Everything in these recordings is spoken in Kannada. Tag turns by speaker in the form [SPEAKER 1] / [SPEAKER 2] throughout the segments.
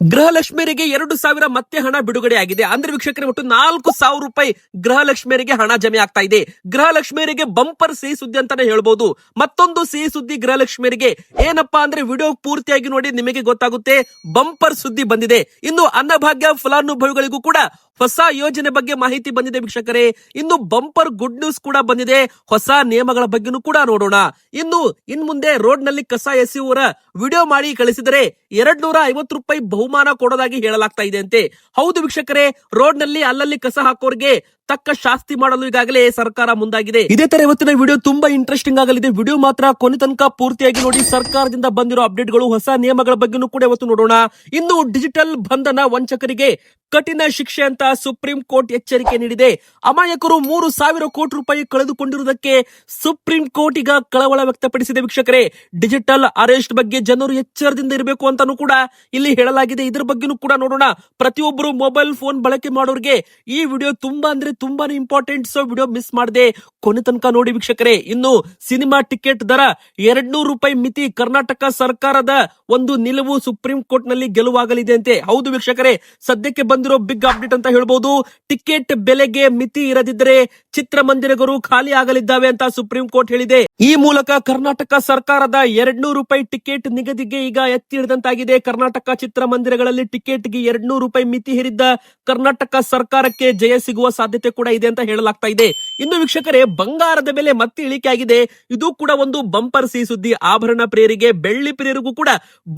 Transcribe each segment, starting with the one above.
[SPEAKER 1] ಗೃಹಲಕ್ಷ್ಮಿಯರಿಗೆ ಎರಡು ಸಾವಿರ ಮತ್ತೆ ಹಣ ಬಿಡುಗಡೆ ಆಗಿದೆ. ಅಂದ್ರೆ ವೀಕ್ಷಕರಿಗೆ ಒಟ್ಟು ನಾಲ್ಕು ಸಾವಿರ ರೂಪಾಯಿ ಗೃಹಲಕ್ಷ್ಮಿಯರಿಗೆ ಹಣ ಜಮೆ ಆಗ್ತಾ ಇದೆ. ಗೃಹಲಕ್ಷ್ಮಿಯರಿಗೆ ಬಂಪರ್ ಸಿಹಿ ಸುದ್ದಿ ಅಂತಾನೆ ಹೇಳ್ಬಹುದು ಮತ್ತೊಂದು ಸಿಹಿ ಸುದ್ದಿ ಗೃಹಲಕ್ಷ್ಮಿಯರಿಗೆ. ಏನಪ್ಪಾ ಅಂದ್ರೆ ವಿಡಿಯೋ ಪೂರ್ತಿಯಾಗಿ ನೋಡಿ ನಿಮಗೆ ಗೊತ್ತಾಗುತ್ತೆ, ಬಂಪರ್ ಸುದ್ದಿ ಬಂದಿದೆ. ಇನ್ನು ಅನ್ನಭಾಗ್ಯ, ಫಲಾನುಭವಿಗಳಿಗೂ ಕೂಡ ಹೊಸ ಯೋಜನೆ ಬಗ್ಗೆ ಮಾಹಿತಿ ಬಂದಿದೆ ವೀಕ್ಷಕರೇ. ಇನ್ನು ಬಂಪರ್ ಗುಡ್ ನ್ಯೂಸ್ ಕೂಡ ಬಂದಿದೆ. ಹೊಸ ನಿಯಮಗಳ ಬಗ್ಗೆನೂ ಕೂಡ ನೋಡೋಣ. ಇನ್ನು ಇನ್ ಮುಂದೆ ರೋಡ್ನಲ್ಲಿ ಕಸ ಎಸೆಯುವರ ವಿಡಿಯೋ ಮಾಡಿ ಕಳಿಸಿದರೆ ಎರಡ್ ನೂರ ಐವತ್ತು ರೂಪಾಯಿ ಬಹುಮಾನ ಕೊಡೋದಾಗಿ ಹೇಳಲಾಗ್ತಾ ಇದೆ ಅಂತೆ. ಹೌದು ವೀಕ್ಷಕರೇ ರೋಡ್ನಲ್ಲಿ ಅಲ್ಲಲ್ಲಿ ಕಸ ಹಾಕೋರ್ಗೆ ತಕ್ಕ ಶಾಸ್ತಿ ಮಾಡಲು ಈಗಾಗಲೇ ಸರ್ಕಾರ ಮುಂದಾಗಿದೆ. ಇದೇ ತರ ಇವತ್ತಿನ ವಿಡಿಯೋ ತುಂಬಾ ಇಂಟ್ರೆಸ್ಟಿಂಗ್ ಆಗಲಿದೆ. ವಿಡಿಯೋ ಮಾತ್ರ ಕೊನೆ ತನಕ ಪೂರ್ತಿಯಾಗಿ ನೋಡಿ ಸರ್ಕಾರದಿಂದ ಬಂದಿರೋ ಅಪ್ಡೇಟ್ಗಳು ಹೊಸ ನಿಯಮಗಳ ಬಗ್ಗೆನೂ ಕೂಡ ಇವತ್ತು ನೋಡೋಣ. ಇನ್ನು ಡಿಜಿಟಲ್ ಬಂಧನ ವಂಚಕರಿಗೆ ಕಠಿಣ ಶಿಕ್ಷೆ ಅಂತ ಸುಪ್ರೀಂ ಕೋರ್ಟ್ ಎಚ್ಚರಿಕೆ ನೀಡಿದೆ. ಅಮಾಯಕರು ಮೂರು ಸಾವಿರ ಕೋಟಿ ರೂಪಾಯಿ ಕಳೆದುಕೊಂಡಿರುವುದಕ್ಕೆ ಸುಪ್ರೀಂ ಕೋರ್ಟ್ ಈಗ ಕಳವಳ ವ್ಯಕ್ತಪಡಿಸಿದೆ ವೀಕ್ಷಕರೇ. ಡಿಜಿಟಲ್ ಅರೆಸ್ಟ್ ಬಗ್ಗೆ ಜನರು ಎಚ್ಚರದಿಂದ ಇರಬೇಕು ಅಂತಾನೂ ಕೂಡ ಇಲ್ಲಿ ಹೇಳಲಾಗಿದೆ. ಇದರ ಬಗ್ಗೆನೂ ಕೂಡ ನೋಡೋಣ. ಪ್ರತಿಯೊಬ್ಬರು ಮೊಬೈಲ್ ಫೋನ್ ಬಳಕೆ ಮಾಡೋರಿಗೆ ಈ ವಿಡಿಯೋ ತುಂಬಾ ಅಂದ್ರೆ ತುಂಬಾನೇ ಇಂಪಾರ್ಟೆಂಟ್ ಸೊ ವಿಡಿಯೋ ಮಿಸ್ ಮಾಡದೆ ಕೊನೆ ತನಕ ನೋಡಿ ವೀಕ್ಷಕರೇ. ಇನ್ನು ಸಿನಿಮಾ ಟಿಕೆಟ್ ದರ ಎರಡ್ ರೂಪಾಯಿ ಮಿತಿ ಕರ್ನಾಟಕ ಸರ್ಕಾರದ ಒಂದು ನಿಲುವು ಸುಪ್ರೀಂ ಕೋರ್ಟ್ನಲ್ಲಿ ಗೆಲುವಾಗಲಿದೆ ಅಂತೆ ಹೌದು ವೀಕ್ಷಕರೇ, ಸದ್ಯಕ್ಕೆ ಬಂದಿರೋ ಬಿಗ್ ಅಪ್ಡೇಟ್ ಅಂತ ಹೇಳ್ಬೋದು. ಟಿಕೆಟ್ ಬೆಲೆಗೆ ಮಿತಿ ಇರದಿದ್ದರೆ ಚಿತ್ರಮಂದಿರಗಳು ಖಾಲಿ ಆಗಲಿದ್ದಾವೆ ಅಂತ ಸುಪ್ರೀಂ ಕೋರ್ಟ್ ಹೇಳಿದೆ. ಈ ಮೂಲಕ ಕರ್ನಾಟಕ ಸರ್ಕಾರದ ಎರಡ್ ರೂಪಾಯಿ ಟಿಕೆಟ್ ನಿಗದಿಗೆ ಈಗ ಎತ್ತಿ ಹಿಡಿದಂತಾಗಿದೆ. ಕರ್ನಾಟಕ ಚಿತ್ರಮಂದಿರಗಳಲ್ಲಿ ಟಿಕೆಟ್ಗೆ ಎರಡ್ ರೂಪಾಯಿ ಮಿತಿ ಹೇರಿದ್ದ ಕರ್ನಾಟಕ ಸರ್ಕಾರಕ್ಕೆ ಜಯ ಸಿಗುವ ಸಾಧ್ಯತೆ ಕೂಡ ಇದೆ ಅಂತ ಹೇಳಲಾಗ್ತಾ ಇದೆ. ಇನ್ನು ವೀಕ್ಷಕರೇ, ಬಂಗಾರದ ಬೆಲೆ ಮತ್ತೆ ಇಳಿಕೆ ಆಗಿದೆ. ಇದು ಕೂಡ ಒಂದು ಬಂಪರ್ ಸಿ ಸುದ್ದಿ. ಆಭರಣ ಪ್ರಿಯರಿಗೆ ಬೆಳ್ಳಿ ಪ್ರಿಯರಿಗೂ ಕೂಡ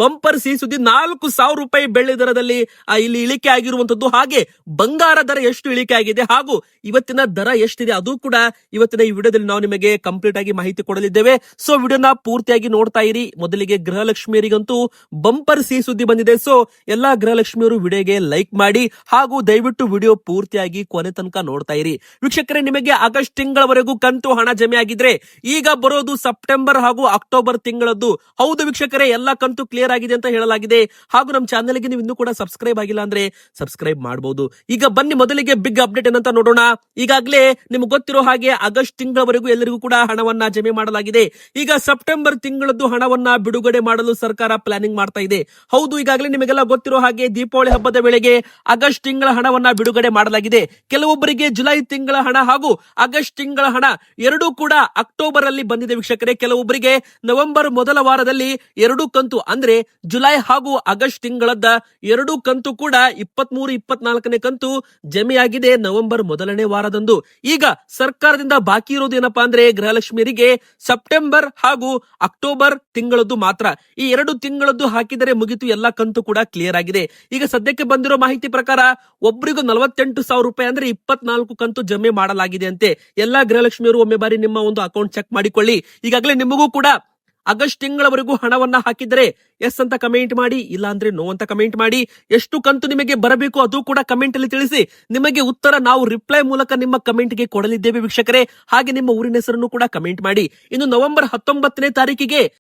[SPEAKER 1] ಬಂಪರ್ ಸಿ ಸುದ್ದಿ ನಾಲ್ಕು ಸಾವಿರ ರೂಪಾಯಿ ಬೆಳ್ಳಿ ದರದಲ್ಲಿ ಇಲ್ಲಿ ಇಳಿಕೆ ಆಗಿರುವಂತದ್ದು. ಹಾಗೆ ಬಂಗಾರ ದರ ಎಷ್ಟು ಇಳಿಕೆ ಆಗಿದೆ ಹಾಗೂ ಇವತ್ತಿನ ದರ ಎಷ್ಟಿದೆ ಅದು ಕೂಡ ಇವತ್ತಿನ ಈ ವಿಡಿಯೋದಲ್ಲಿ ನಾವು ನಿಮಗೆ ಕಂಪ್ಲೀಟ್ ಆಗಿ ಮಾಹಿತಿ ಕೊಡಲಿದ್ದೇವೆ. ಸೊ ವಿಡಿಯೋನ ಪೂರ್ತಿಯಾಗಿ ನೋಡ್ತಾ ಇರಿ. ಮೊದಲಿಗೆ ಗೃಹಲಕ್ಷ್ಮಿಯರಿಗಂತೂ ಬಂಪರ್ ಸಿ ಸುದ್ದಿ ಬಂದಿದೆ. ಸೊ ಎಲ್ಲಾ ಗೃಹಲಕ್ಷ್ಮಿಯರು ವಿಡಿಯೋಗೆ ಲೈಕ್ ಮಾಡಿ ಹಾಗೂ ದಯವಿಟ್ಟು ವಿಡಿಯೋ ಪೂರ್ತಿಯಾಗಿ ಕೊನೆ ತನಕ ನೋಡ್ತಾ ಇರಿ. ವೀಕ್ಷಕರೇ, ನಿಮಗೆ ಆಗಸ್ಟ್ ತಿಂಗಳವರೆಗೂ ಕಂತು ಹಣ ಜಮೆ ಆಗಿದ್ರೆ ಈಗ ಬರೋದು ಸೆಪ್ಟೆಂಬರ್ ಹಾಗೂ ಅಕ್ಟೋಬರ್ ತಿಂಗಳದ್ದು. ಹೌದು ವೀಕ್ಷಕರೇ, ಎಲ್ಲಾ ಕಂತು ಕ್ಲಿಯರ್ ಆಗಿದೆ ಅಂತ ಹೇಳಲಾಗಿದೆ. ಹಾಗೂ ನಮ್ಮ ಚಾನೆಲ್ಗೆ ನೀವು ಇನ್ನೂ ಕೂಡ ಸಬ್ಸ್ಕ್ರೈಬ್ ಆಗಿಲ್ಲ ಅಂದ್ರೆ ಸಬ್ಸ್ಕ್ರೈಬ್ ಮಾಡಬಹುದು ಈಗ ಬನ್ನಿ, ಮೊದಲಿಗೆ ಬಿಗ್ ಅಪ್ಡೇಟ್ ಏನಂತ ನೋಡೋಣ. ಈಗಾಗಲೇ ನಿಮ್ಗೆ ಗೊತ್ತಿರೋ ಹಾಗೆ ಆಗಸ್ಟ್ ತಿಂಗಳವರೆಗೂ ಎಲ್ಲರಿಗೂ ಕೂಡ ಹಣವನ್ನ ಜಮೆ ಮಾಡಲಾಗಿದೆ. ಈಗ ಸೆಪ್ಟೆಂಬರ್ ತಿಂಗಳದ್ದು ಹಣವನ್ನ ಬಿಡುಗಡೆ ಮಾಡಲು ಸರ್ಕಾರ ಪ್ಲಾನಿಂಗ್ ಮಾಡ್ತಾ ಇದೆ. ಹೌದು, ಈಗಾಗಲೇ ನಿಮಗೆಲ್ಲ ಗೊತ್ತಿರೋ ಹಾಗೆ ದೀಪಾವಳಿ ಹಬ್ಬದ ವೇಳೆಗೆ ಆಗಸ್ಟ್ ತಿಂಗಳ ಹಣವನ್ನ ಬಿಡುಗಡೆ ಮಾಡಲಾಗಿದೆ. ಕೆಲವೊಬ್ಬರಿಗೆ ಜುಲೈ ತಿಂಗಳ ಹಣ ಹಾಗೂ ಆಗಸ್ಟ್ ತಿಂಗಳ ಹಣ ಎರಡೂ ಕೂಡ ಅಕ್ಟೋಬರ್ ಅಲ್ಲಿ ಬಂದಿದೆ ವೀಕ್ಷಕರೇ. ಕೆಲವೊಬ್ಬರಿಗೆ ನವೆಂಬರ್ ಮೊದಲ ವಾರದಲ್ಲಿ ಎರಡು ಕಂತು ಅಂದ್ರೆ ಜುಲೈ ಹಾಗೂ ಆಗಸ್ಟ್ ತಿಂಗಳದ ಎರಡು ಕಂತು ಕೂಡ ಇಪ್ಪತ್ತ್ ಮೂರು ಇಪ್ಪತ್ನಾಲ್ಕನೇ ಕಂತು ಜಮೆಯಾಗಿದೆ ನವೆಂಬರ್ ಮೊದಲನೇ ವಾರದಂದು. ಈಗ ಸರ್ಕಾರದಿಂದ ಬಾಕಿ ಇರೋದು ಏನಪ್ಪಾ ಅಂದ್ರೆ ಗೃಹಲಕ್ಷ್ಮಿಯರಿಗೆ ಸೆಪ್ಟೆಂಬರ್ ಹಾಗೂ ಅಕ್ಟೋಬರ್ ತಿಂಗಳದ್ದು ಮಾತ್ರ. ಈ ಎರಡು ತಿಂಗಳದ್ದು ಹಾಕಿದರೆ ಮುಗಿತು, ಎಲ್ಲಾ ಕಂತು ಕೂಡ ಕ್ಲಿಯರ್ ಆಗಿದೆ. ಈಗ ಸದ್ಯಕ್ಕೆ ಬಂದಿರೋ ಮಾಹಿತಿ ಪ್ರಕಾರ ಒಬ್ಬರಿಗೂ ನಲವತ್ತೆಂಟು ಸಾವಿರ ರೂಪಾಯಿ ಅಂದ್ರೆ ಇಪ್ಪತ್ನಾಲ್ಕು ಕಂತು ಜಮೆ ಮಾಡಲಾಗಿದೆ ಅಂತೆ. ಎಲ್ಲಾ ಗೃಹಲಕ್ಷ್ಮಿಯರು ಒಮ್ಮೆ ಬಾರಿ ನಿಮ್ಮ ಒಂದು ಅಕೌಂಟ್ ಚೆಕ್ ಮಾಡಿಕೊಳ್ಳಿ. ಈಗಾಗಲೇ ನಿಮಗೂ ಕೂಡ ಆಗಸ್ಟ್ ತಿಂಗಳವರೆಗೂ ಹಣವನ್ನ ಹಾಕಿದ್ರೆ ಎಸ್ ಅಂತ ಕಮೆಂಟ್ ಮಾಡಿ, ಇಲ್ಲ ಅಂದ್ರೆ ನೋ ಅಂತ ಕಮೆಂಟ್ ಮಾಡಿ. ಎಷ್ಟು ಕಂತು ನಿಮಗೆ ಬರಬೇಕು ಅದು ಕೂಡ ಕಮೆಂಟ್ ಅಲ್ಲಿ ತಿಳಿಸಿ. ನಿಮಗೆ ಉತ್ತರ ನಾವು ರಿಪ್ಲೈ ಮೂಲಕ ನಿಮ್ಮ ಕಮೆಂಟ್ಗೆ ಕೊಡಲಿದ್ದೇವೆ ವೀಕ್ಷಕರೇ. ಹಾಗೆ ನಿಮ್ಮ ಊರಿನ ಹೆಸರನ್ನು ಕೂಡ ಕಮೆಂಟ್ ಮಾಡಿ. ಇನ್ನು ನವೆಂಬರ್ ಹತ್ತೊಂಬತ್ತನೇ ತಾರೀಕಿಗೆ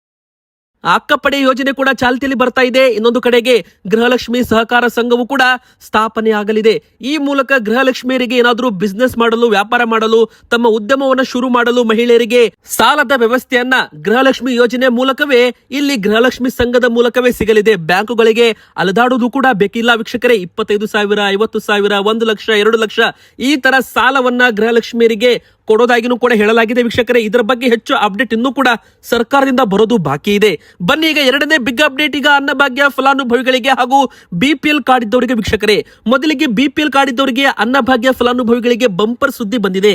[SPEAKER 1] ಅಕ್ಕಪಡೆ ಯೋಜನೆ ಕೂಡ ಚಾಲ್ತಿಯಲ್ಲಿ ಬರ್ತಾ ಇದೆ. ಇನ್ನೊಂದು ಕಡೆಗೆ ಗೃಹಲಕ್ಷ್ಮಿ ಸಹಕಾರ ಸಂಘವು ಕೂಡ ಸ್ಥಾಪನೆ ಆಗಲಿದೆ. ಈ ಮೂಲಕ ಗೃಹಲಕ್ಷ್ಮಿಯರಿಗೆ ಏನಾದರೂ ಬಿಸ್ನೆಸ್ ಮಾಡಲು, ವ್ಯಾಪಾರ ಮಾಡಲು, ತಮ್ಮ ಉದ್ಯಮವನ್ನು ಶುರು ಮಾಡಲು ಮಹಿಳೆಯರಿಗೆ ಸಾಲದ ವ್ಯವಸ್ಥೆಯನ್ನ ಗೃಹಲಕ್ಷ್ಮಿ ಯೋಜನೆ ಮೂಲಕವೇ ಇಲ್ಲಿ ಗೃಹಲಕ್ಷ್ಮಿ ಸಂಘದ ಮೂಲಕವೇ ಸಿಗಲಿದೆ. ಬ್ಯಾಂಕುಗಳಿಗೆ ಅಲೆದಾಡುವುದು ಕೂಡ ಬೇಕಿಲ್ಲ. ವೀಕ್ಷಕರೇ, ಇಪ್ಪತ್ತೈದು ಸಾವಿರ, ಐವತ್ತು ಸಾವಿರ, ಒಂದು ಲಕ್ಷ, ಎರಡು ಲಕ್ಷ ಈ ತರ ಸಾಲವನ್ನ ಗೃಹಲಕ್ಷ್ಮಿಯರಿಗೆ ಕೊಡೋದಾಗಿನೂ ಕೂಡ ಹೇಳಲಾಗಿದೆ ವೀಕ್ಷಕರೇ. ಇದರ ಬಗ್ಗೆ ಹೆಚ್ಚು ಅಪ್ಡೇಟ್ ಇನ್ನೂ ಕೂಡ ಸರ್ಕಾರದಿಂದ ಬರೋದು ಬಾಕಿ ಇದೆ. ಬನ್ನಿ ಈಗ ಎರಡನೇ ಬಿಗ್ ಅಪ್ಡೇಟ್ ಈಗ ಅನ್ನಭಾಗ್ಯ ಫಲಾನುಭವಿಗಳಿಗೆ ಹಾಗೂ ಬಿಪಿಎಲ್ ಕಾರ್ಡ್ ಇದ್ದವರಿಗೆ ವೀಕ್ಷಕರೇ. ಮೊದಲಿಗೆ ಬಿಪಿಎಲ್ ಕಾರ್ಡ್ ಇದ್ದವರಿಗೆ ಅನ್ನಭಾಗ್ಯ ಫಲಾನುಭವಿಗಳಿಗೆ ಬಂಪರ್ ಸುದ್ದಿ ಬಂದಿದೆ.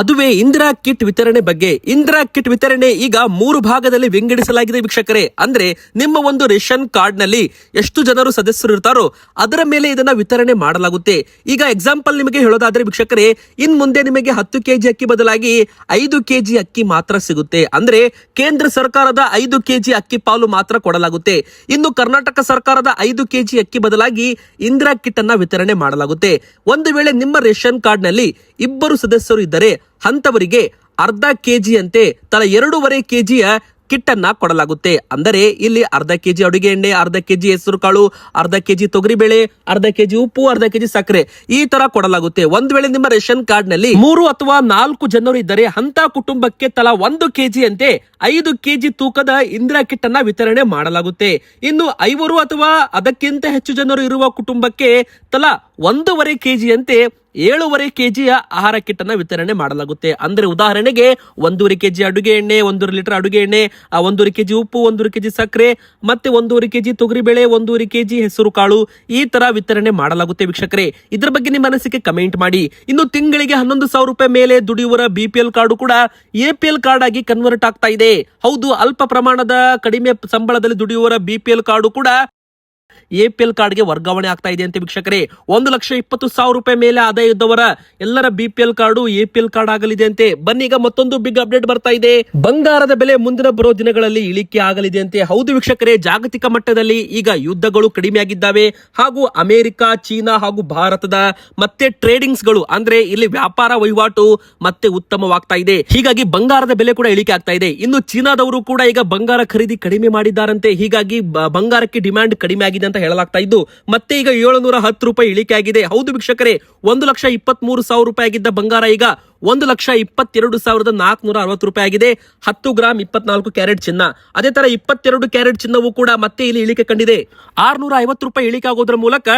[SPEAKER 1] ಅದುವೇ ಇಂದಿರಾ ಕಿಟ್ ವಿತರಣೆ ಬಗ್ಗೆ. ಇಂದಿರಾ ಕಿಟ್ ವಿತರಣೆ ಈಗ ಮೂರು ಭಾಗದಲ್ಲಿ ವಿಂಗಡಿಸಲಾಗಿದೆ ವೀಕ್ಷಕರೇ. ಅಂದ್ರೆ ನಿಮ್ಮ ಒಂದು ರೇಷನ್ ಕಾರ್ಡ್ನಲ್ಲಿ ಎಷ್ಟು ಜನರು ಸದಸ್ಯರು ಇರ್ತಾರೋ ಅದರ ಮೇಲೆ ಇದನ್ನ ವಿತರಣೆ ಮಾಡಲಾಗುತ್ತೆ. ಈಗ ಎಕ್ಸಾಂಪಲ್ ನಿಮಗೆ ಹೇಳೋದಾದ್ರೆ ವೀಕ್ಷಕರೇ, ಇನ್ ಮುಂದೆ ನಿಮಗೆ ಹತ್ತು ಕೆಜಿ ಅಕ್ಕಿ ಬದಲಾಗಿ ಐದು ಕೆಜಿ ಅಕ್ಕಿ ಮಾತ್ರ ಸಿಗುತ್ತೆ. ಅಂದ್ರೆ ಕೇಂದ್ರ ಸರ್ಕಾರದ ಐದು ಕೆಜಿ ಅಕ್ಕಿ ಪಾಲು ಮಾತ್ರ ಕೊಡಲಾಗುತ್ತೆ. ಇನ್ನು ಕರ್ನಾಟಕ ಸರ್ಕಾರದ ಐದು ಕೆಜಿ ಅಕ್ಕಿ ಬದಲಾಗಿ ಇಂದಿರಾ ಕಿಟ್ ಅನ್ನ ವಿತರಣೆ ಮಾಡಲಾಗುತ್ತೆ. ಒಂದು ವೇಳೆ ನಿಮ್ಮ ರೇಷನ್ ಕಾರ್ಡ್ನಲ್ಲಿ ಇಬ್ಬರು ಸದಸ್ಯರು ಇದ್ದರೆ ಅಂತವರಿಗೆ ಅರ್ಧ ಕೆಜಿಯಂತೆ ತಲಾ ಎರಡೂವರೆ ಕೆಜಿಯ ಕಿಟ್ ಅನ್ನ ಕೊಡಲಾಗುತ್ತೆ. ಅಂದರೆ ಇಲ್ಲಿ ಅರ್ಧ ಕೆಜಿ ಅಡುಗೆ ಎಣ್ಣೆ, ಅರ್ಧ ಕೆಜಿ ಹೆಸರು ಕಾಳು, ಅರ್ಧ ಕೆಜಿ ತೊಗರಿಬೇಳೆ, ಅರ್ಧ ಕೆಜಿ ಉಪ್ಪು, ಅರ್ಧ ಕೆಜಿ ಸಕ್ಕರೆ ಈ ತರ ಕೊಡಲಾಗುತ್ತೆ. ಒಂದ್ ವೇಳೆ ನಿಮ್ಮ ರೇಷನ್ ಕಾರ್ಡ್ನಲ್ಲಿ ಮೂರು ಅಥವಾ ನಾಲ್ಕು ಜನರು ಇದ್ದರೆ ಅಂತ ಕುಟುಂಬಕ್ಕೆ ತಲಾ ಒಂದು ಕೆಜಿ ಅಂತೆ ಐದು ಕೆಜಿ ತೂಕದ ಇಂದಿರಾ ಕಿಟ್ ವಿತರಣೆ ಮಾಡಲಾಗುತ್ತೆ. ಇನ್ನು ಐವರು ಅಥವಾ ಅದಕ್ಕಿಂತ ಹೆಚ್ಚು ಜನರು ಇರುವ ಕುಟುಂಬಕ್ಕೆ ತಲಾ ಒಂದೂವರೆ ಕೆಜಿಯಂತೆ ಏಳೂವರೆ ಕೆಜಿಯ ಆಹಾರ ಕಿಟ್ ಅನ್ನ ವಿತರಣೆ ಮಾಡಲಾಗುತ್ತೆ. ಅಂದ್ರೆ ಉದಾಹರಣೆಗೆ ಒಂದೂವರೆ ಕೆಜಿ ಅಡುಗೆ ಎಣ್ಣೆ, ಒಂದೂವರೆ ಲೀಟರ್ ಅಡುಗೆ ಎಣ್ಣೆ ಒಂದೂವರೆ ಕೆಜಿ ಉಪ್ಪು, ಒಂದೂವರೆ ಕೆಜಿ ಸಕ್ಕರೆ, ಮತ್ತೆ ಒಂದೂವರೆ ಕೆಜಿ ತೊಗರಿಬೇಳೆ ಒಂದೂವರೆ ಕೆಜಿ ಹೆಸರು ಕಾಳು ಈ ತರ ವಿತರಣೆ ಮಾಡಲಾಗುತ್ತೆ ವೀಕ್ಷಕರೇ. ಇದ್ರ ಬಗ್ಗೆ ನಿಮ್ಮ ಅನಿಸಿಕೆ ಕಮೆಂಟ್ ಮಾಡಿ. ಇನ್ನು ತಿಂಗಳಿಗೆ ಹನ್ನೊಂದು ಸಾವಿರ ರೂಪಾಯಿ ಮೇಲೆ ದುಡಿಯುವರ ಬಿಪಿಎಲ್ ಕಾರ್ಡ್ ಕೂಡ ಎಪಿಎಲ್ ಕಾರ್ಡ್ ಆಗಿ ಕನ್ವರ್ಟ್ ಆಗ್ತಾ ಇದೆ. ಹೌದು, ಅಲ್ಪ ಪ್ರಮಾಣದ ಕಡಿಮೆ ಸಂಬಳದಲ್ಲಿ ದುಡಿಯುವರ ಬಿಪಿಎಲ್ ಕಾರ್ಡು ಕೂಡ ಎ ಪಿ ಗೆ ಕಾರ್ಡ್ಗೆ ವರ್ಗಾವಣೆ ಆಗ್ತಾ ಇದೆ ಅಂತ ವೀಕ್ಷಕರೇ. ಒಂದು ಲಕ್ಷ ಇಪ್ಪತ್ತು ಸಾವಿರ ರೂಪಾಯಿ ಮೇಲೆ ಆದಾಯ ಇದ್ದವರ ಎಲ್ಲರ BPL card A P L card ಆಗಲಿದೆ ಅಂತೆ. ಬನ್ನಿ, ಈಗ ಮತ್ತೊಂದು ಬಿಗ್ ಅಪ್ಡೇಟ್ ಬರ್ತಾ ಇದೆ. ಬಂಗಾರದ ಬೆಲೆ ಮುಂದಿನ ಬರೋ ದಿನಗಳಲ್ಲಿ ಇಳಿಕೆ ಆಗಲಿದೆ ಅಂತೆ. ಹೌದು ವೀಕ್ಷಕರೇ, ಜಾಗತಿಕ ಮಟ್ಟದಲ್ಲಿ ಈಗ ಯುದ್ಧಗಳು ಕಡಿಮೆಯಾಗಿದ್ದಾವೆ. ಹಾಗೂ ಅಮೆರಿಕ, ಚೀನಾ ಹಾಗೂ ಭಾರತದ ಮತ್ತೆ ಟ್ರೇಡಿಂಗ್ಸ್ಗಳು, ಅಂದ್ರೆ ಇಲ್ಲಿ ವ್ಯಾಪಾರ ವಹಿವಾಟು ಮತ್ತೆ ಉತ್ತಮವಾಗ್ತಾ ಇದೆ. ಹೀಗಾಗಿ ಬಂಗಾರದ ಬೆಲೆ ಕೂಡ ಇಳಿಕೆ ಆಗ್ತಾ ಇದೆ. ಇನ್ನು ಚೀನಾದವರು ಕೂಡ ಈಗ ಬಂಗಾರ ಖರೀದಿ ಕಡಿಮೆ ಮಾಡಿದ್ದಾರಂತೆ. ಹೀಗಾಗಿ ಬಂಗಾರಕ್ಕೆ ಡಿಮ್ಯಾಂಡ್ ಕಡಿಮೆ ಆಗಿದೆ ಅಂತ ಹೇಳಲಾಗ್ತಾ ಇದ್ದು, ಮತ್ತೆ ಈಗ ಏಳುನೂರ ಹತ್ತು ರೂಪಾಯಿ ಇಳಿಕೆ ಆಗಿದೆ ಹೌದು ವೀಕ್ಷಕರೇ, ಒಂದು ಲಕ್ಷ ಇಪ್ಪತ್ತ್ ಮೂರು ಸಾವಿರ ರೂಪಾಯಿ ಆಗಿದ್ದ ಬಂಗಾರ ಈಗ ಒಂದು ಲಕ್ಷ ಇಪ್ಪತ್ತೆರಡು ಸಾವಿರದ ನಾಲ್ಕುನೂರ ಅರವತ್ತು ರೂಪಾಯಿ ಆಗಿದೆ. ಹತ್ತು ಗ್ರಾಮ್ ಇಪ್ಪತ್ನಾಲ್ಕು ಕ್ಯಾರೆಟ್ ಚಿನ್ನ. ಅದೇ ತರ ಇಪ್ಪತ್ತೆರಡು ಕ್ಯಾರೆಟ್ ಚಿನ್ನವೂ ಕೂಡ ಮತ್ತೆ ಇಲ್ಲಿ ಇಳಿಕೆ ಕಂಡಿದೆ. ಆರ್ನೂರ ಐವತ್ತು ರೂಪಾಯಿ ಇಳಿಕೆ ಆಗೋದ್ರ ಮೂಲಕ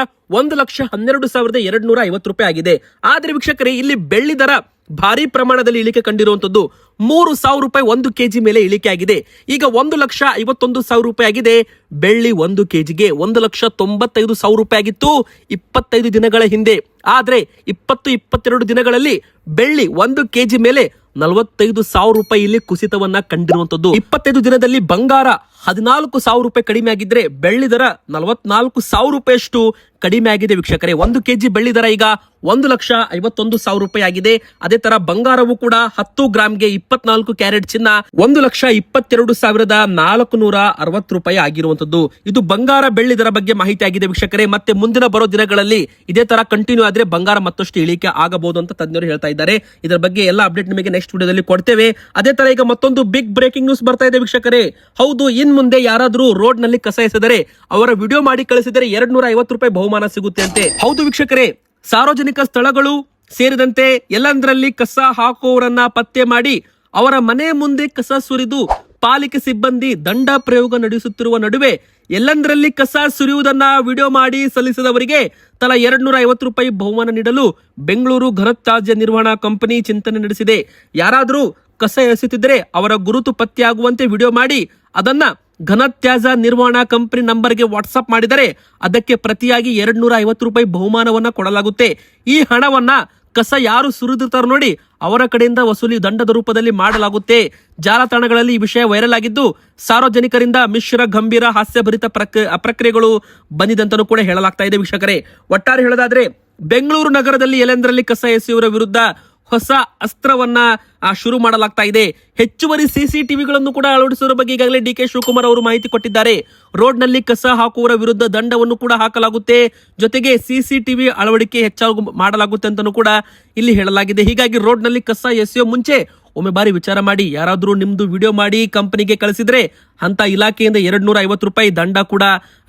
[SPEAKER 1] ಒಂದು ಲಕ್ಷ ಹನ್ನೆರಡು ಸಾವಿರದ ಎರಡು ನೂರ ಐವತ್ತು ರೂಪಾಯಿ ಆಗಿದೆ. ಆದ್ರೆ ವೀಕ್ಷಕರೇ, ಇಲ್ಲಿ ಬೆಳ್ಳಿ ದರ ಭಾರಿ ಪ್ರಮಾಣದಲ್ಲಿ ಇಳಿಕೆ ಕಂಡಿರುವಂತದ್ದು ಮೂರು ಸಾವಿರ ರೂಪಾಯಿ ಒಂದು ಕೆಜಿ ಮೇಲೆ ಇಳಿಕೆ ಆಗಿದೆ. ಈಗ ಒಂದು ಲಕ್ಷ ಐವತ್ತೊಂದು ಸಾವಿರ ರೂಪಾಯಿ ಆಗಿದೆ. ಬೆಳ್ಳಿ ಒಂದು ಕೆಜಿಗೆ ಒಂದು ಲಕ್ಷ ತೊಂಬತ್ತೈದು ಸಾವಿರ ರೂಪಾಯಿ ಆಗಿತ್ತು ಇಪ್ಪತ್ತೈದು ದಿನಗಳ ಹಿಂದೆ. ಆದ್ರೆ ಇಪ್ಪತ್ತು ಇಪ್ಪತ್ತೆರಡು ದಿನಗಳಲ್ಲಿ ಬೆಳ್ಳಿ ಒಂದು ಕೆಜಿ ಮೇಲೆ ನಲವತ್ತೈದು ಸಾವಿರ ರೂಪಾಯಿ ಇಲ್ಲಿ ಕುಸಿತವನ್ನ ಕಂಡಿರುವಂತದ್ದು ಇಪ್ಪತ್ತೈದು ದಿನದಲ್ಲಿ ಬಂಗಾರ ಹದಿನಾಲ್ಕು ಸಾವಿರ ರೂಪಾಯಿ ಕಡಿಮೆ ಆಗಿದ್ರೆ ಬೆಳ್ಳಿ ದರ ನಲವತ್ನಾಲ್ಕು ಸಾವಿರ ರೂಪಾಯಿಯಷ್ಟು. ಕಡಿಮೆ ಆಗಿದೆ ವೀಕ್ಷಕರೇ. ಒಂದು ಕೆಜಿ ಬೆಳ್ಳಿ ದರ ಈಗ ಒಂದು ಲಕ್ಷ ಐವತ್ತೊಂದು ಸಾವಿರ ರೂಪಾಯಿ ಆಗಿದೆ. ಅದೇ ತರ ಬಂಗಾರವು ಕೂಡ ಹತ್ತು ಗ್ರಾಮ್ಗೆ ಇಪ್ಪತ್ನಾಲ್ಕು ಕ್ಯಾರೆಟ್ ಚಿನ್ನ ಒಂದು ಲಕ್ಷ ಇಪ್ಪತ್ತೆರಡು ಸಾವಿರದ ನಾಲ್ಕು ನೂರ ಅರವತ್ತು ರೂಪಾಯಿ ಆಗಿರುವಂತದ್ದು ಇದು ಬಂಗಾರ ಬೆಳ್ಳಿ ದರ ಬಗ್ಗೆ ಮಾಹಿತಿ ಆಗಿದೆ ವೀಕ್ಷಕರೇ. ಮತ್ತೆ ಮುಂದಿನ ಬರೋ ದಿನಗಳಲ್ಲಿ ಇದೇ ತರ ಕಂಟಿನ್ಯೂ ಆದ್ರೆ ಬಂಗಾರ ಮತ್ತಷ್ಟು ಇಳಿಕೆ ಆಗಬಹುದು ಅಂತ ತಜ್ಞರು ಹೇಳ್ತಾ ಇದ್ದಾರೆ. ಇದರ ಬಗ್ಗೆ ಎಲ್ಲ ಅಪ್ಡೇಟ್ ನಿಮಗೆ ನೆಕ್ಸ್ಟ್ ವಿಡಿಯೋದಲ್ಲಿ ಕೊಡ್ತೇವೆ. ಅದೇ ತರ ಈಗ ಮತ್ತೊಂದು ಬಿಗ್ ಬ್ರೇಕಿಂಗ್ ನ್ಯೂಸ್ ಬರ್ತಾ ಇದೆ ವೀಕ್ಷಕರೇ. ಹೌದು, ಇನ್ ಮುಂದೆ ಯಾರಾದರೂ ರೋಡ್ನಲ್ಲಿ ಕಸ ಎಸೆದರೆ, ಅವರ ವಿಡಿಯೋ ಮಾಡಿ ಕಳಿಸಿದರೆ ಎರಡ್ ನೂರ ಐವತ್ತು ರೂಪಾಯಿ ಬಹುಮಾನ ಸಿಗುತ್ತೆ ಅಂತೆ. ಹೌದು ವೀಕ್ಷಕರೇ, ಸಾರ್ವಜನಿಕ ಸ್ಥಳಗಳು ಸೇರಿದಂತೆ ಎಲ್ಲಂದ್ರಲ್ಲಿ ಕಸ ಹಾಕುವವರನ್ನ ಪತ್ತೆ ಮಾಡಿ ಅವರ ಮನೆ ಮುಂದೆ ಕಸ ಸುರಿದು ಪಾಲಿಕೆ ಸಿಬ್ಬಂದಿ ದಂಡ ಪ್ರಯೋಗ ನಡೆಸುತ್ತಿರುವ ನಡುವೆ ಎಲ್ಲಂದ್ರಲ್ಲಿ ಕಸ ಸುರಿಯುವುದನ್ನ ವಿಡಿಯೋ ಮಾಡಿ ಸಲ್ಲಿಸಿದವರಿಗೆ ತಲಾ ಎರಡ್ ನೂರ ಐವತ್ತು ರೂಪಾಯಿ ಬಹುಮಾನ ನೀಡಲು ಬೆಂಗಳೂರು ಘನತ್ಯಾಜ್ಯ ನಿರ್ವಹಣಾ ಕಂಪನಿ ಚಿಂತನೆ ನಡೆಸಿದೆ. ಯಾರಾದರೂ ಕಸ ಎಸೆಯುತ್ತಿದ್ದರೆ ಅವರ ಗುರುತು ಪತ್ತೆಯಾಗುವಂತೆ ವಿಡಿಯೋ ಮಾಡಿ ಅದನ್ನ ಘನತ್ಯಾಜ್ಯ ನಿರ್ವಹಣಾ ಕಂಪನಿ ನಂಬರ್ಗೆ ವಾಟ್ಸಪ್ ಮಾಡಿದರೆ ಅದಕ್ಕೆ ಪ್ರತಿಯಾಗಿ ಎರಡ್ ನೂರ ಐವತ್ತು ರೂಪಾಯಿ ಬಹುಮಾನವನ್ನ ಕೊಡಲಾಗುತ್ತೆ. ಈ ಹಣವನ್ನ ಕಸ ಯಾರು ಸುರಿದಿರ್ತಾರೋ ನೋಡಿ ಅವರ ಕಡೆಯಿಂದ ವಸೂಲಿ ದಂಡದ ರೂಪದಲ್ಲಿ ಮಾಡಲಾಗುತ್ತೆ. ಜಾಲತಾಣಗಳಲ್ಲಿ ಈ ವಿಷಯ ವೈರಲ್ ಆಗಿದ್ದು ಸಾರ್ವಜನಿಕರಿಂದ ಮಿಶ್ರ ಗಂಭೀರ ಹಾಸ್ಯಭರಿತ ಪ್ರಕ್ ಪ್ರಕ್ರಿಯೆಗಳು ಬಂದಿದಂತನೂ ಕೂಡ ಹೇಳಲಾಗ್ತಾ ಇದೆ ವೀಕ್ಷಕರೇ. ಒಟ್ಟಾರೆ ಹೇಳೋದಾದ್ರೆ ಬೆಂಗಳೂರು ನಗರದಲ್ಲಿ ಎಲ್ಲೆಂದರಲ್ಲಿ ಕಸ ಎಸೆಯುವರ ವಿರುದ್ಧ ಹೊಸ ಅಸ್ತ್ರವನ್ನ ಶುರು ಮಾಡಲಾಗ್ತಾ ಇದೆ. ಹೆಚ್ಚುವರಿ ಸಿಸಿಟಿವಿಗಳನ್ನು ಕೂಡ ಅಳವಡಿಸುವ ಬಗ್ಗೆ ಈಗಾಗಲೇ ಡಿ ಕೆ ಶಿವಕುಮಾರ್ ಅವರು ಮಾಹಿತಿ ಕೊಟ್ಟಿದ್ದಾರೆ. ರೋಡ್ನಲ್ಲಿ ಕಸ ಹಾಕುವವರ ವಿರುದ್ಧ ದಂಡವನ್ನು ಕೂಡ ಹಾಕಲಾಗುತ್ತೆ. ಜೊತೆಗೆ ಸಿಸಿಟಿವಿ ಅಳವಡಿಕೆ ಹೆಚ್ಚಾಗಿ ಮಾಡಲಾಗುತ್ತೆ ಅಂತಲೂ ಕೂಡ ಇಲ್ಲಿ ಹೇಳಲಾಗಿದೆ. ಹೀಗಾಗಿ ರೋಡ್ನಲ್ಲಿ ಕಸ ಎಸೆಯೋ ಮುಂಚೆ ಒಮ್ಮೆ ಬಾರಿ ವಿಚಾರ ಮಾಡಿ. ಯಾರಾದರೂ ನಿಮ್ದು ವಿಡಿಯೋ ಮಾಡಿ ಕಂಪನಿಗೆ ಕಳಿಸಿದ್ರೆ ಅಂತ ಇಲಾಖೆಯಿಂದ ಎರಡು ನೂರ ಐವತ್ತು ರೂಪಾಯಿ ದಂಡ ಕೂಡ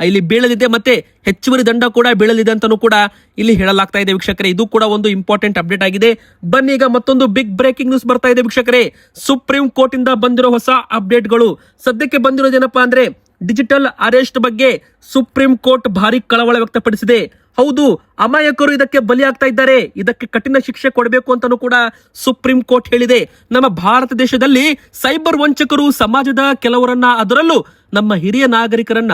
[SPEAKER 1] ಇಲ್ಲಿ ಬೀಳಲಿದೆ ಮತ್ತೆ ಹೆಚ್ಚುವರಿ ದಂಡ ಕೂಡ ಬೀಳಲಿದೆ ಅಂತಾನೂ ಕೂಡ ಇಲ್ಲಿ ಹೇಳಲಾಗ್ತಾ ಇದೆ. ವೀಕ್ಷಕರೇ, ಇದು ಕೂಡ ಒಂದು ಇಂಪಾರ್ಟೆಂಟ್ ಅಪ್ಡೇಟ್ ಆಗಿದೆ. ಬನ್ನಿ ಈಗ ಮತ್ತೊಂದು ಬಿಗ್ ಬ್ರೇಕಿಂಗ್ ನ್ಯೂಸ್ ಬರ್ತಾ ಇದೆ ವೀಕ್ಷಕರೇ. ಸುಪ್ರೀಂ ಕೋರ್ಟ್ ಇಂದ ಬಂದಿರೋ ಹೊಸ ಅಪ್ಡೇಟ್ಗಳು. ಸದ್ಯಕ್ಕೆ ಬಂದಿರೋದೇನಪ್ಪಾ ಅಂದ್ರೆ ಡಿಜಿಟಲ್ ಅರೆಸ್ಟ್ ಬಗ್ಗೆ ಸುಪ್ರೀಂ ಕೋರ್ಟ್ ಭಾರಿ ಕಳವಳ ವ್ಯಕ್ತಪಡಿಸಿದೆ. ಹೌದು, ಅಮಾಯಕರು ಇದಕ್ಕೆ ಬಲಿಯಾಗ್ತಾ ಇದ್ದಾರೆ. ಇದಕ್ಕೆ ಕಠಿಣ ಶಿಕ್ಷೆ ಕೊಡಬೇಕು ಅಂತಾನೂ ಕೂಡ ಸುಪ್ರೀಂ ಕೋರ್ಟ್ ಹೇಳಿದೆ. ನಮ್ಮ ಭಾರತ ದೇಶದಲ್ಲಿ ಸೈಬರ್ ವಂಚಕರು ಸಮಾಜದ ಕೆಲವರನ್ನ ಅದರಲ್ಲೂ ನಮ್ಮ ಹಿರಿಯ ನಾಗರಿಕರನ್ನ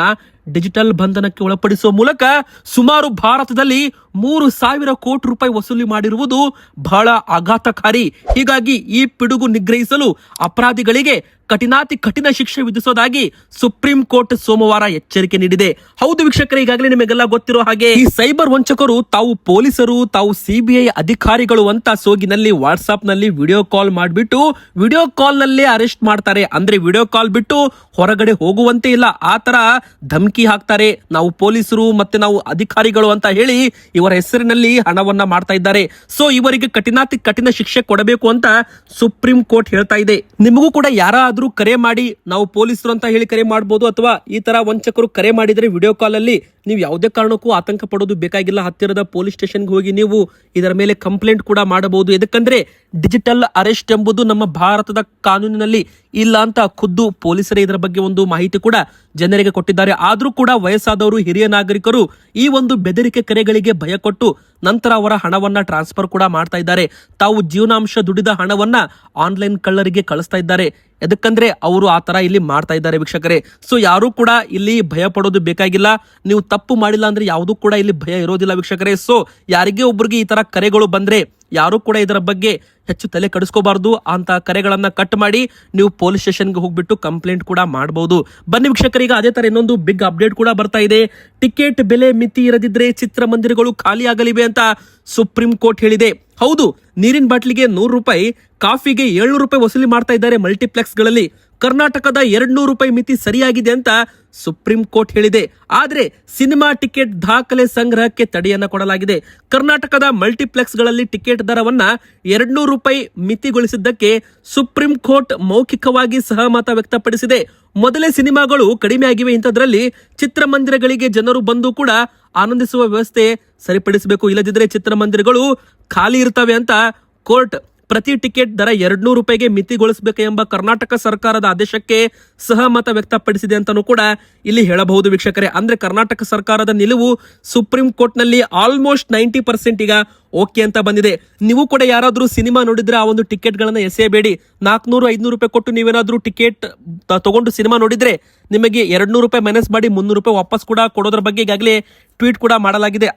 [SPEAKER 1] ಡಿಜಿಟಲ್ ಬಂಧನಕ್ಕೆ ಒಳಪಡಿಸುವ ಮೂಲಕ ಸುಮಾರು ಭಾರತದಲ್ಲಿ ಮೂರು ಸಾವಿರ ಕೋಟಿ ರೂಪಾಯಿ ವಸೂಲಿ ಮಾಡಿರುವುದು ಬಹಳ ಆಘಾತಕಾರಿ. ಹೀಗಾಗಿ ಈ ಪಿಡುಗು ನಿಗ್ರಹಿಸಲು ಅಪರಾಧಿಗಳಿಗೆ ಕಠಿಣಾತಿ ಕಠಿಣ ಶಿಕ್ಷೆ ವಿಧಿಸೋದಾಗಿ ಸುಪ್ರೀಂ ಕೋರ್ಟ್ ಸೋಮವಾರ ಎಚ್ಚರಿಕೆ ನೀಡಿದೆ. ಹೌದು ವೀಕ್ಷಕರೇ, ಈಗಾಗಲೇ ನಿಮಗೆಲ್ಲ ಗೊತ್ತಿರೋ ಹಾಗೆ ಈ ಸೈಬರ್ ವಂಚಕರು ತಾವು ಪೊಲೀಸರು, ತಾವು ಸಿಬಿಐ ಅಧಿಕಾರಿಗಳು ಅಂತ ಸೋಗಿನಲ್ಲಿ ವಾಟ್ಸ್ಆಪ್ನಲ್ಲಿ ವಿಡಿಯೋ ಕಾಲ್ ಮಾಡಿಬಿಟ್ಟು, ವಿಡಿಯೋ ಕಾಲ್ ನಲ್ಲೇ ಅರೆಸ್ಟ್ ಮಾಡ್ತಾರೆ. ಅಂದ್ರೆ ವಿಡಿಯೋ ಕಾಲ್ ಬಿಟ್ಟು ಹೊರಗಡೆ ಹೋಗುವಂತೆ ಇಲ್ಲ. ಆ ತರ ಧಮಕಿ ಬೆಂಕಿ ಹಾಕ್ತಾರೆ. ನಾವು ಪೊಲೀಸರು ಮತ್ತೆ ನಾವು ಅಧಿಕಾರಿಗಳು ಅಂತ ಹೇಳಿ ಇವರ ಹೆಸರಿನಲ್ಲಿ ಹಣವನ್ನ ಮಾಡ್ತಾ ಇದ್ದಾರೆ. ಸೊ ಇವರಿಗೆ ಕಠಿಣಾತಿ ಕಠಿಣ ಶಿಕ್ಷೆ ಕೊಡಬೇಕು ಅಂತ ಸುಪ್ರೀಂ ಕೋರ್ಟ್ ಹೇಳ್ತಾ ಇದೆ. ನಿಮಗೂ ಕೂಡ ಯಾರಾದ್ರೂ ಕರೆ ಮಾಡಿ, ನಾವು ಪೊಲೀಸರು ಅಂತ ಹೇಳಿ ಕರೆ ಮಾಡಬಹುದು ಅಥವಾ ಈ ತರ ವಂಚಕರು ಕರೆ ಮಾಡಿದ್ರೆ ವಿಡಿಯೋ ಕಾಲ್ ಅಲ್ಲಿ ನೀವು ಯಾವುದೇ ಕಾರಣಕ್ಕೂ ಆತಂಕ ಪಡೋದು ಬೇಕಾಗಿಲ್ಲ. ಹತ್ತಿರದ ಪೊಲೀಸ್ ಸ್ಟೇಷನ್ಗೆ ಹೋಗಿ ನೀವು ಇದರ ಮೇಲೆ ಕಂಪ್ಲೇಂಟ್ ಕೂಡ ಮಾಡಬಹುದು. ಯಾಕಂದ್ರೆ ಡಿಜಿಟಲ್ ಅರೆಸ್ಟ್ ಎಂಬುದು ನಮ್ಮ ಭಾರತದ ಕಾನೂನಿನಲ್ಲಿ ಇಲ್ಲ ಅಂತ ಖುದ್ದು ಪೊಲೀಸರೇ ಇದರ ಬಗ್ಗೆ ಒಂದು ಮಾಹಿತಿ ಕೂಡ ಜನರಿಗೆ ಕೊಟ್ಟಿದ್ದಾರೆ. ಆದ್ರೂ ಕೂಡ ವಯಸ್ಸಾದವರು ಹಿರಿಯ ನಾಗರಿಕರು ಈ ಒಂದು ಬೆದರಿಕೆ ಕರೆಗಳಿಗೆ ಭಯ ಕೊಟ್ಟು ನಂತರ ಅವರ ಹಣವನ್ನ ಟ್ರಾನ್ಸ್ಫರ್ ಕೂಡ ಮಾಡ್ತಾ ಇದ್ದಾರೆ. ತಾವು ಜೀವನಾಂಶ ದುಡಿದ ಹಣವನ್ನ ಆನ್ಲೈನ್ ಕಳ್ಳರಿಗೆ ಕಳಿಸ್ತಾ ಇದ್ದಾರೆ. ಎದಕ್ಕಂದ್ರೆ ಅವರು ಆ ತರ ಇಲ್ಲಿ ಮಾಡ್ತಾ ಇದ್ದಾರೆ ವೀಕ್ಷಕರೇ. ಸೊ ಯಾರು ಕೂಡ ಇಲ್ಲಿ ಭಯ ಪಡೋದು ಬೇಕಾಗಿಲ್ಲ. ನೀವು ತಪ್ಪು ಮಾಡಿಲ್ಲ ಅಂದ್ರೆ ಯಾವುದೂ ಕೂಡ ಇಲ್ಲಿ ಭಯ ಇರೋದಿಲ್ಲ ವೀಕ್ಷಕರೇ. ಸೊ ಯಾರಿಗೆ ಒಬ್ರಿಗೆ ಈ ತರ ಕರೆಗಳು ಬಂದ್ರೆ, ಯಾರು ಕೂಡ ಇದರ ಬಗ್ಗೆ ಹೆಚ್ಚು ತಲೆ ಕಡಿಸ್ಕೋಬಾರ್ದು ಅಂತ ಕರೆಗಳನ್ನ ಕಟ್ ಮಾಡಿ ನೀವು ಪೊಲೀಸ್ ಸ್ಟೇಷನ್ಗೆ ಹೋಗ್ಬಿಟ್ಟು ಕಂಪ್ಲೇಂಟ್ ಕೂಡ ಮಾಡಬಹುದು ಬನ್ನಿ ವೀಕ್ಷಕರೀಗ ಅದೇ ತರ ಇನ್ನೊಂದು ಬಿಗ್ ಅಪ್ಡೇಟ್ ಕೂಡ ಬರ್ತಾ ಇದೆ. ಟಿಕೆಟ್ ಬೆಲೆ ಮಿತಿ ಇರದಿದ್ರೆ ಚಿತ್ರಮಂದಿರಗಳು ಖಾಲಿಯಾಗಲಿವೆ ಅಂತ ಸುಪ್ರೀಂ ಕೋರ್ಟ್ ಹೇಳಿದೆ. ಹೌದು, ನೀರಿನ ಬಾಟ್ಲಿಗೆ ನೂರು ರೂಪಾಯಿ, ಕಾಫಿಗೆ ಏಳ್ನೂರು ರೂಪಾಯಿ ವಸೂಲಿ ಮಾಡ್ತಾ ಇದ್ದಾರೆ ಮಲ್ಟಿಪ್ಲೆಕ್ಸ್ಗಳಲ್ಲಿ ಕರ್ನಾಟಕದ ಎರಡ್ನೂರು ರೂಪಾಯಿ ಮಿತಿ ಸರಿಯಾಗಿದೆ ಅಂತ ಸುಪ್ರೀಂ ಕೋರ್ಟ್ ಹೇಳಿದೆ. ಆದರೆ ಸಿನಿಮಾ ಟಿಕೆಟ್ ದಾಖಲೆ ಸಂಗ್ರಹಕ್ಕೆ ತಡೆಯನ್ನ ಕೊಡಲಾಗಿದೆ. ಕರ್ನಾಟಕದ ಮಲ್ಟಿಪ್ಲೆಕ್ಸ್ಗಳಲ್ಲಿ ಟಿಕೆಟ್ ದರವನ್ನ ಎರಡ್ನೂರು ರೂಪಾಯಿ ಮಿತಿಗೊಳಿಸಿದ್ದಕ್ಕೆ ಸುಪ್ರೀಂ ಕೋರ್ಟ್ ಮೌಖಿಕವಾಗಿ ಸಹಮತ ವ್ಯಕ್ತಪಡಿಸಿದೆ. ಮೊದಲೇ ಸಿನಿಮಾಗಳು ಕಡಿಮೆ ಆಗಿವೆ ಇಂಥದ್ರಲ್ಲಿ ಚಿತ್ರಮಂದಿರಗಳಿಗೆ ಜನರು ಬಂದು ಕೂಡ ಆನಂದಿಸುವ ವ್ಯವಸ್ಥೆ ಸರಿಪಡಿಸಬೇಕು. ಇಲ್ಲದಿದ್ದರೆ ಚಿತ್ರಮಂದಿರಗಳು ಖಾಲಿ ಇರ್ತವೆ ಅಂತ ಕೋರ್ಟ್ ಪ್ರತಿ ಟಿಕೆಟ್ ದರ ಎರಡ್ನೂರು ರೂಪಾಯಿಗೆ ಮಿತಿಗೊಳಿಸಬೇಕು ಎಂಬ ಕರ್ನಾಟಕ ಸರ್ಕಾರದ ಆದೇಶಕ್ಕೆ ಸಹಮತ ವ್ಯಕ್ತಪಡಿಸಿದೆ ಅಂತಾನೂ ಕೂಡ ಇಲ್ಲಿ ಹೇಳಬಹುದು ವೀಕ್ಷಕರೇ. ಅಂದ್ರೆ ಕರ್ನಾಟಕ ಸರ್ಕಾರದ ನಿಲುವು ಸುಪ್ರೀಂ ಕೋರ್ಟ್ನಲ್ಲಿ ಆಲ್ಮೋಸ್ಟ್ ನೈಂಟಿ ಪರ್ಸೆಂಟ್ ಈಗ ಓಕೆ ಅಂತ ಬಂದಿದೆ. ನೀವು ಕೂಡ ಯಾರಾದರೂ ಸಿನಿಮಾ ನೋಡಿದ್ರೆ ಆ ಒಂದು ಟಿಕೆಟ್ಗಳನ್ನು ಎಸೆಯಬೇಡಿ. ನಾಲ್ಕುನೂರು, ಐದ್ನೂರು ರೂಪಾಯಿ ಕೊಟ್ಟು ನೀವೇನಾದರೂ ಟಿಕೆಟ್ ತಗೊಂಡು ಸಿನಿಮಾ ನೋಡಿದ್ರೆ ನಿಮಗೆ ಎರಡ್ನೂರು ರೂಪಾಯಿ ಮೈನಸ್ ಮಾಡಿ ಮುನ್ನೂರು ರೂಪಾಯಿ ವಾಪಸ್ ಕೂಡ ಕೊಡೋದ್ರ ಬಗ್ಗೆ ಈಗಾಗಲೇ ಟ್ವೀಟ್ ಕೂಡ ಮಾಡಲಾಗಿದೆ.